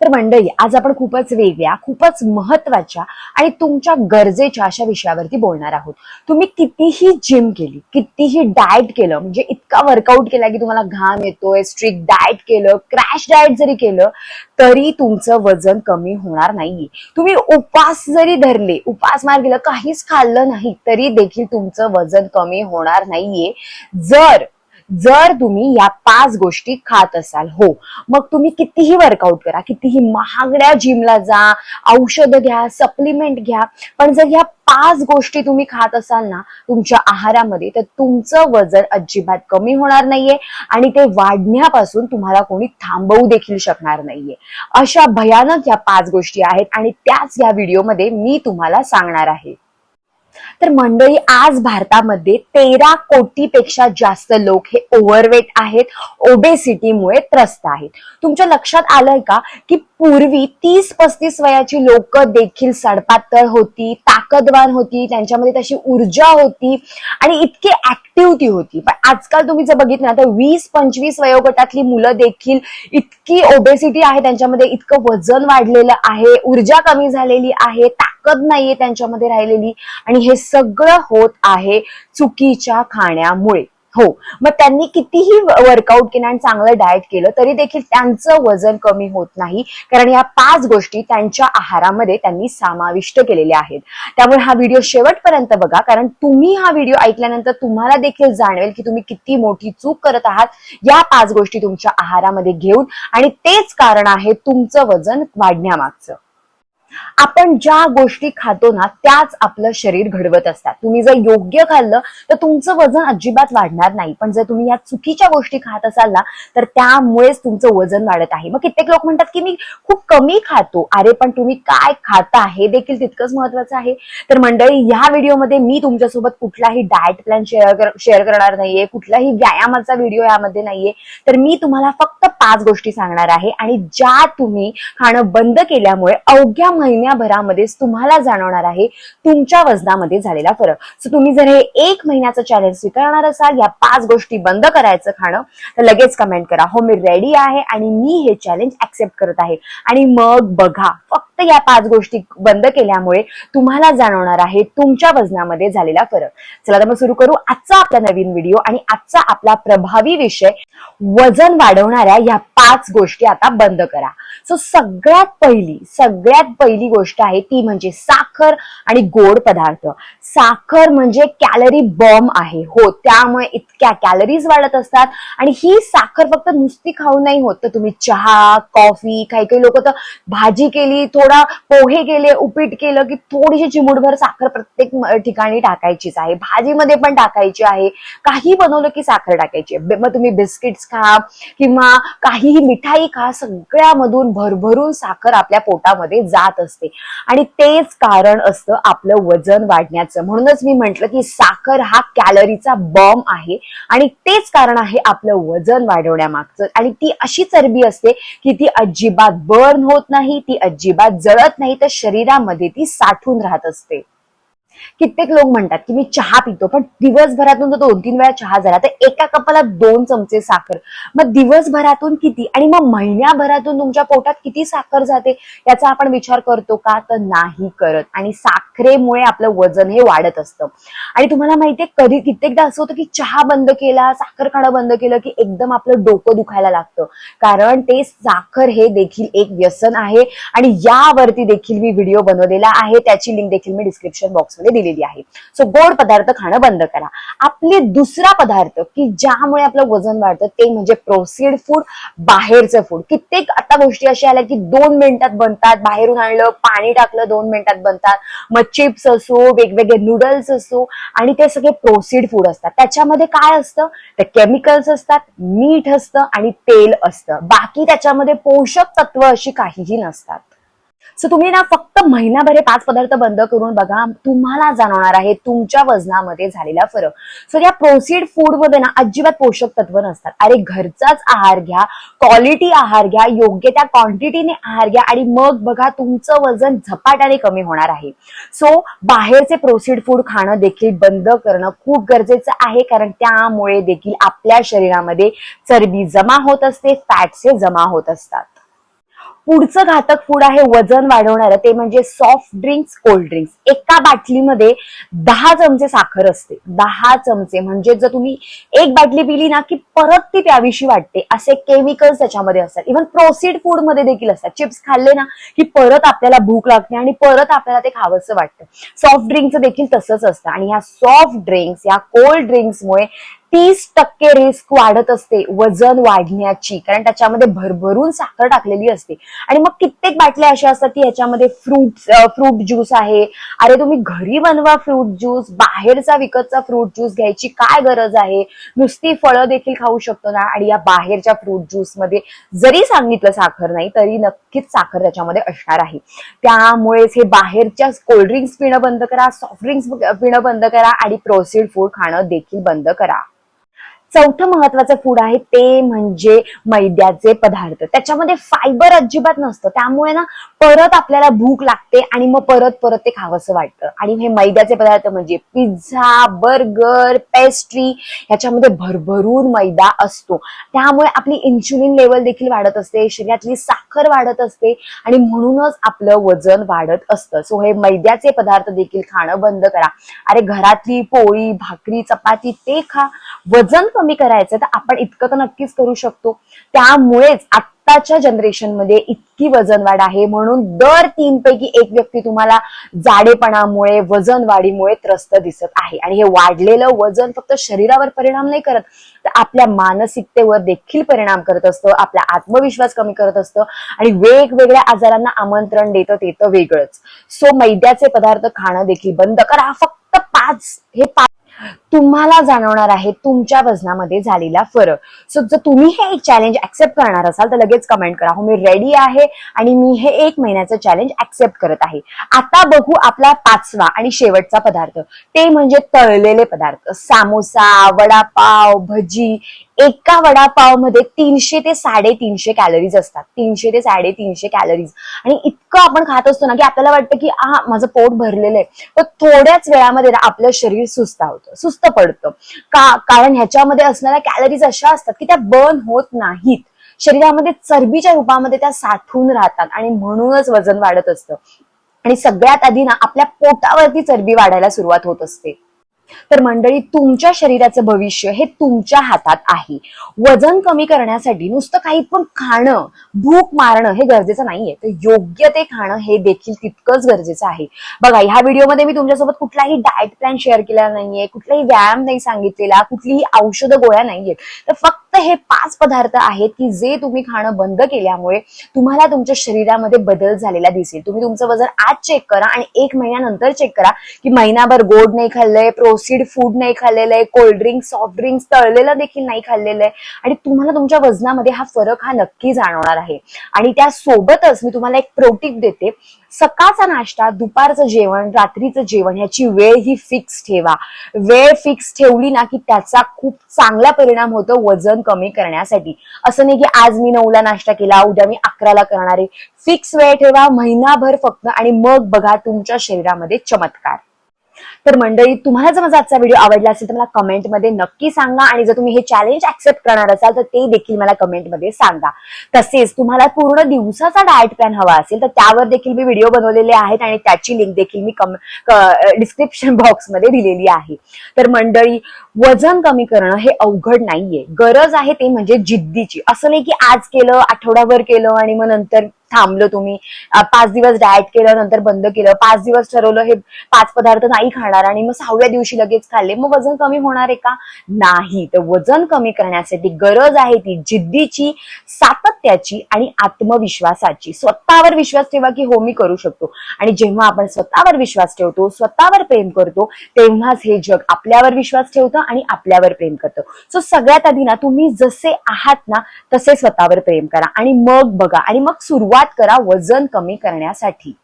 तर मंडळी आज आपण खूपच वेगळ्या खूपच महत्त्वाच्या आणि तुमच्या गरजेच्या अशा विषयावरती बोलणार आहोत. तुम्ही कितीही जिम केली कितीही डाएट केलं म्हणजे इतका वर्कआउट केला की तुम्हाला घाम येतोय स्ट्रिक्ट डाएट केलं क्रॅश डाएट जरी केलं तरी तुमचं वजन कमी होणार नाहीये. तुम्ही उपास जरी धरले उपास मार गेलं काहीच खाल्लं नाही तरी देखील तुमचं वजन कमी होणार नाहीये. जर जर तुम्ही या पाच गोष्टी खात असाल हो मग तुम्ही कितीही वर्कआउट करा कितीही महागड्या जिमला जा औषधं घ्या सप्लिमेंट घ्या पण जर ह्या पाच गोष्टी तुम्ही खात असाल ना तुमच्या आहारामध्ये तर तुमचं वजन अजिबात कमी होणार नाहीये आणि ते वाढण्यापासून तुम्हाला कोणी थांबवू देखील शकणार नाहीये. अशा भयानक या पाच गोष्टी आहेत आणि त्याच या व्हिडिओमध्ये मी तुम्हाला सांगणार आहे. तर मंडळी आज भारतामध्ये तेरा कोटीपेक्षा जास्त लोक हे ओव्हरवेट आहेत ओबेसिटीमुळे त्रस्त आहेत. तुमच्या लक्षात आलंय का की पूर्वी तीस पस्तीस वयाची लोक देखील सडपातळ होती ताकदवान होती त्यांच्यामध्ये तशी ऊर्जा होती आणि इतके ऍक्टिव्ह ती होती. पण आजकाल तुम्ही जर बघितलं ना तर वीस पंचवीस वयोगटातली मुलं देखील इतकी ओबेसिटी आहे त्यांच्यामध्ये इतकं वजन वाढलेलं आहे ऊर्जा कमी झालेली आहे ताकद नाहीये त्यांच्यामध्ये राहिलेली. आणि हे सगळं होत आहे चुकीच्या खाण्यामुळे. हो. मग त्यांनी कितीही वर्कआउट केलं आणि चांगलं डाएट केलं तरी देखील त्यांचं वजन कमी होत नाही. कारण या पाच गोष्टी त्यांच्या आहारामध्ये त्यांनी समाविष्ट केलेल्या आहेत. त्यामुळे हा व्हिडिओ शेवटपर्यंत बघा. कारण तुम्ही हा व्हिडिओ ऐकल्यानंतर तुम्हाला देखील जाणवेल की तुम्ही किती मोठी चूक करत आहात या पाच गोष्टी तुमच्या आहारामध्ये घेऊन. आणि तेच कारण आहे तुमचं वजन वाढण्यामागचं. आपण ज्या गोष्टी खातो ना त्याच आपलं शरीर घडवत असतात. तुम्ही जर योग्य खाल्लं तर तुमचं वजन अजिबात वाढणार नाही. पण जर तुम्ही या चुकीच्या गोष्टी खात असाल ना तर त्यामुळेच तुमचं वजन वाढत आहे. मग कित्येक लोक म्हणतात की मी खूप कमी खातो. अरे पण तुम्ही काय खाता हे देखील तितकंच महत्वाचं आहे. तर मंडळी ह्या व्हिडिओमध्ये मी तुमच्यासोबत कुठलाही डाएट प्लॅन शेअर शेअर करणार नाहीये कुठलाही व्यायामाचा व्हिडिओ यामध्ये नाहीये. तर मी तुम्हाला फक्त पाच गोष्टी सांगणार आहे आणि ज्या तुम्ही खाणं बंद केल्यामुळे अवघ्या महिन्याभरामध्येच तुम्हाला जाणवणार आहे तुमच्या वजनामध्ये झालेला फरक. सो तुम्ही जर हे एक महिन्याचं चॅलेंज स्वीकारणार असाल या पाच गोष्टी बंद करायचं खाणं तर लगेच कमेंट करा. हो मी रेडी आहे आणि मी हे चॅलेंज ऍक्सेप्ट करत आहे. आणि मग बघा फक्त या पाच गोष्टी बंद केल्यामुळे तुम्हाला जाणवणार आहे तुमच्या वजनामध्ये झालेला फरक. चला तर मग सुरू करू आजचा आपला नवीन व्हिडिओ आणि आजचा आपला प्रभावी विषय. वजन वाढवणाऱ्या या पाच गोष्टी आता बंद करा. सो सगळ्यात पहिली सगळ्यात पहिली गोष्ट आहे ती म्हणजे साखर आणि गोड पदार्थ. साखर म्हणजे कॅलरी बॉम्ब आहे. हो त्यामुळे इतक्या कॅलरीज वाढत असतात आणि ही साखर फक्त नुसती खाऊन नाही होत. तर तुम्ही चहा कॉफी काही काही लोक तर भाजी केली थोडा पोहे केले उपीट केलं की थोडीशी चिमूटभर साखर प्रत्येक ठिकाणी टाकायचीच आहे. भाजीमध्ये पण टाकायची आहे. काही बनवलं की साखर टाकायची आहे. मग तुम्ही बिस्किट्स खा किंवा काहीही मिठाई खा सगळ्यामधून भरभरून साखर आपल्या पोटामध्ये जात असते. आणि तेच कारण असतं आपलं वजन वाढण्याचं. म्हणूनच मी म्हंटल की साखर हा कॅलरीचा बॉम्ब आहे. आणि तेच कारण आहे आपलं वजन वाढवण्यामागचं. आणि ती अशी चरबी असते की ती अजिबात बर्न होत नाही ती अजिबात जळत नाही तर शरीरामध्ये ती साठून राहत असते. कित्येक लोक म्हणतात की मी चहा पितो पण दिवसभरातून जर दोन तीन वेळा चहा झाला तर एका कपाला दोन चमचे साखर. मग दिवसभरातून किती? आणि मग महिन्याभरातून तुमच्या पोटात किती साखर जाते? याचा आपण विचार करतो का? तर नाही करत. आणि साखरेमुळे आपलं वजन हे वाढत असतं. आणि तुम्हाला माहितीये कधी कित्येकदा असं होतं की चहा बंद केला साखर खाणं बंद केलं की एकदम आपलं डोकं दुखायला लागतं. कारण ते साखर हे देखील एक व्यसन आहे. आणि यावरती देखील मी व्हिडिओ बनवलेला आहे. त्याची लिंक देखील मी डिस्क्रिप्शन बॉक्समध्ये दिलेली आहे. सो गोड पदार्थ खाणं बंद करा. आपले दुसरा पदार्थ की ज्यामुळे आपलं वजन वाढतं ते म्हणजे प्रोसीड फूड बाहेरचं फूड कित्येक आता गोष्टी अशा आल्या की दोन मिनिटात बनतात बाहेरून आणलं पाणी टाकलं दोन मिनिटात बनतात. मग चिप्स असो वेगवेगळे नूडल्स असो आणि ते सगळे प्रोसिड फूड असतात. त्याच्यामध्ये काय असतं? ते केमिकल्स असतात मीठ असतं आणि तेल असतं. बाकी त्याच्यामध्ये पोषक तत्व अशी काहीही नसतात. सो तुम्ही ना फक्त महिनाभर हे पाच पदार्थ बंद करून बघा तुम्हाला जाणवणार आहे तुमच्या वजनामध्ये झालेला फरक. सो या प्रोसीड फूडमध्ये ना अजिबात पोषक तत्व नसतात. अरे घरचाच आहार घ्या क्वालिटी आहार घ्या योग्य त्या क्वांटिटीने आहार घ्या आणि मग बघा तुमचं वजन झपाट्याने कमी होणार आहे. सो बाहेरचे प्रोसिड फूड खाणं देखील बंद करणं खूप गरजेचं आहे कारण त्यामुळे देखील आपल्या शरीरामध्ये चरबी जमा होत असते फॅट्स जमा होत असतात. पुढचं घातक फूड आहे वजन वाढवणारं. ते म्हणजे सॉफ्ट ड्रिंक्स कोल्ड ड्रिंक्स एका बाटलीमध्ये दहा चमचे साखर असते. दहा चमचे. म्हणजे जर तुम्ही एक बाटली पिली ना की परत ती प्यावीशी वाटते. असे केमिकल्स त्याच्यामध्ये असतात. इव्हन प्रोसीड फूडमध्ये देखील असतात. चिप्स खाल्ले ना की परत आपल्याला भूक लागते आणि परत आपल्याला ते खावंसं वाटतं. सॉफ्ट ड्रिंकचं देखील तसंच असतं. आणि ह्या सॉफ्ट ड्रिंक्स या कोल्ड ड्रिंक्समुळे तीस टक्के रिस्क वाढत असते वजन वाढण्याची. कारण त्याच्यामध्ये भरभरून साखर टाकलेली असते. आणि मग कित्येक बाटल्या अशा असतात की ह्याच्यामध्ये फ्रूट फ्रूट ज्यूस आहे. अरे तुम्ही घरी बनवा फ्रूट ज्यूस बाहेरचा विकतचा फ्रूट ज्यूस घ्यायची काय गरज आहे? नुसती फळं देखील खाऊ शकतो ना? आणि या बाहेरच्या फ्रूट ज्यूसमध्ये जरी सांगितलं साखर नाही तरी नक्की नक्कीच साखर त्याच्यामध्ये असणार आहे. त्यामुळेच हे बाहेरच्या कोल्ड्रिंक्स पिणं बंद करा सॉफ्ट ड्रिंक्स पिणं बंद करा आणि प्रोसीड फूड खाणं देखील बंद करा. चौथं महत्वाचं फूड आहे ते म्हणजे मैद्याचे पदार्थ. त्याच्यामध्ये फायबर अजिबात नसतं. त्यामुळे ना परत आपल्याला भूक लागते आणि मग परत परत ते खावंसं वाटतं. आणि हे मैद्याचे पदार्थ म्हणजे पिझ्झा बर्गर पेस्ट्री ह्याच्यामध्ये भरभरून मैदा असतो. त्यामुळे आपली इन्शुलिन लेवल देखील वाढत असते. शरीरातली साखर वाढत असते आणि म्हणूनच आपलं वजन वाढत असतं. सो हे मैद्याचे पदार्थ देखील खाणं बंद करा. अरे घरातली पोळी भाकरी चपाती ते खा. वजन कमी करायचं तर आपण इतकं तर नक्कीच करू शकतो. त्यामुळेच आत्ताच्या जनरेशनमध्ये इतकी वजन वाढ आहे. म्हणून दर तीन पैकी एक व्यक्ती तुम्हाला जाडेपणामुळे वजन वाढीमुळे त्रस्त दिसत आहे. आणि हे वाढलेलं वजन फक्त शरीरावर परिणाम नाही करत तर आपल्या मानसिकतेवर देखील परिणाम करत असतं. आपला आत्मविश्वास कमी करत असतं. आणि वेगवेगळ्या आजारांना आमंत्रण देतं ते तर वेगळंच. सो मैद्याचे पदार्थ खाणं देखील बंद करा. फक्त पाच हे पाच तुम्हाला जाणवणार आहे तुमच्या वजनामध्ये झालेला फरक. सो जर तुम्ही हे एक चॅलेंज ऍक्सेप्ट करणार असाल तर लगेच कमेंट करा. हो मी रेडी आहे आणि मी हे एक महिन्याचं चॅलेंज ऍक्सेप्ट करत आहे. आता बघू आपला पाचवा आणि शेवटचा पदार्थ. ते म्हणजे तळलेले पदार्थ. सामोसा वडापाव भजी एका वडापावमध्ये तीनशे ते साडेतीनशे कॅलरीज असतात. तीनशे ते साडेतीनशे कॅलरीज आणि इतकं आपण खात असतो ना की आपल्याला वाटतं की हा माझं पोट भरलेलं आहे. पण थोड्याच वेळामध्ये ना आपलं शरीर सुस्तावतं सुस्त पडतं. का कारण ह्याच्यामध्ये असणाऱ्या कॅलरीज अशा असतात की त्या बर्न होत नाहीत. शरीरामध्ये चरबीच्या रूपामध्ये त्या साठून राहतात आणि म्हणूनच वजन वाढत असतं. आणि सगळ्यात आधी ना आपल्या पोटावरती चरबी वाढायला सुरुवात होत असते. तर मंडळी तुमच्या शरीराचं भविष्य हे तुमच्या हातात आहे. वजन कमी करण्यासाठी नुसतं काही पण खाणं भूक मारणं हे गरजेचं नाहीये. तर योग्य ते खाणं हे देखील तितकंच गरजेचं आहे. बघा ह्या व्हिडिओमध्ये मी तुमच्यासोबत कुठलाही डाएट प्लॅन शेअर केला नाहीये कुठलाही व्यायाम नाही सांगितलेला कुठलीही औषधं गोळ्या नाहीयेत. तर फक्त हे पाच पदार्थ आहेत की जे तुम्ही खाणं बंद केल्यामुळे तुम्हाला तुमच्या शरीरामध्ये बदल झालेला दिसेल. तुम्ही तुमचं वजन आज चेक करा आणि एक महिन्यानंतर चेक करा की महिनाभर गोड नाही खाल्लंय प्रोसीड फूड नाही खाल्लेलं आहे कोल्ड्रिंक सॉफ्ट ड्रिंक्स तळलेलं देखील नाही खाल्लेलं आहे आणि तुम्हाला तुमच्या वजनामध्ये हा फरक हा नक्की जाणवणार आहे. आणि त्यासोबतच मी तुम्हाला एक प्रोटीप देते. सकाळचा नाश्ता दुपारचं जेवण रात्रीचं जेवण ह्याची वेळ ही फिक्स ठेवा. वेळ फिक्स ठेवली ना की त्याचा खूप चांगला परिणाम होतो वजन कमी करण्यासाठी. असं नाही की आज मी नऊला नाश्ता केला उद्या मी अकराला करणार आहे. फिक्स वेळ ठेवा महिनाभर फक्त आणि मग बघा तुमच्या शरीरामध्ये चमत्कार. तर मंडळी तुम्हाला जर माझा आजचा व्हिडिओ आवडला असेल तर मला कमेंटमध्ये नक्की सांगा. आणि जर तुम्ही हे चॅलेंज ऍक्सेप्ट करणार असाल तर ते देखील मला कमेंटमध्ये सांगा. तसेच तुम्हाला पूर्ण दिवसाचा डाएट प्लॅन हवा असेल तर त्यावर देखील मी व्हिडिओ बनवलेले आहेत आणि त्याची लिंक देखील मी कम डिस्क्रिप्शन बॉक्समध्ये दिलेली आहे. तर मंडळी वजन कमी करणं हे अवघड नाहीये. गरज आहे ते म्हणजे जिद्दीची. असं नाही की आज केलं आठवडाभर केलं आणि मग नंतर थांबलं तुम्ही. पाच दिवस डाएट केलं नंतर बंद केलं. पाच दिवस ठरवलं हे पाच पदार्थ नाही खाणार आणि मग सहाव्या दिवशी लगेच खाल्ले. मग वजन कमी होणार आहे का? नाही. तर वजन कमी करण्यासाठी गरज आहे ती जिद्दीची सातत्याची आणि आत्मविश्वासाची. स्वतःवर विश्वास ठेवा की हो मी करू शकतो. आणि जेव्हा आपण स्वतःवर विश्वास ठेवतो स्वतःवर प्रेम करतो तेव्हाच हे जग आपल्यावर विश्वास ठेवतं आणि आपल्यावर प्रेम करतं. सो सगळ्यात आधी ना तुम्ही जसे आहात ना तसे स्वतःवर प्रेम करा. आणि मग बघा. आणि मग सुरुवात करा वजन कमी करण्यासाठी.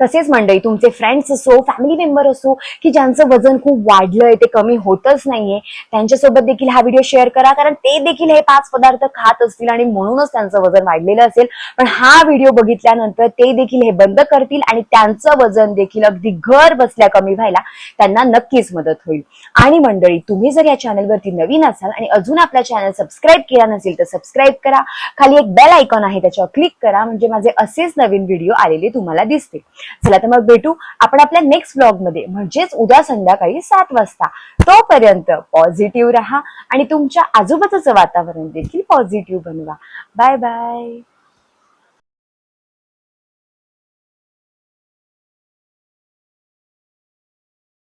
तसेच मंडळी तुमचे फ्रेंड्स असो फॅमिली मेंबर असो की ज्यांचं वजन खूप वाढलंय ते कमी होतच नाहीये त्यांच्यासोबत देखील हा व्हिडिओ शेअर करा. कारण ते देखील हे पाच पदार्थ खात असतील आणि म्हणूनच त्यांचं वजन वाढलेलं असेल. पण हा व्हिडिओ बघितल्यानंतर ते देखील हे बंद करतील आणि त्यांचं वजन देखील अगदी घर बसल्या कमी व्हायला त्यांना नक्कीच मदत होईल. आणि मंडळी तुम्ही जर या चॅनलवरती नवीन असाल आणि अजून आपला चॅनल सबस्क्राईब केला नसेल तर सबस्क्राईब करा. खाली एक बेल आयकॉन आहे त्याच्यावर क्लिक करा. म्हणजे माझे असेच नवीन व्हिडिओ आलेले तुम्हाला दिसतील. चला तर मग भेटू आपण आपल्या नेक्स्ट ब्लॉगमध्ये. म्हणजेच उद्या संध्याकाळी सात वाजता. तोपर्यंत पॉझिटिव्ह राहा आणि तुमच्या आजूबाजूचं वातावरण देखील पॉझिटिव्ह बनवा. Bye bye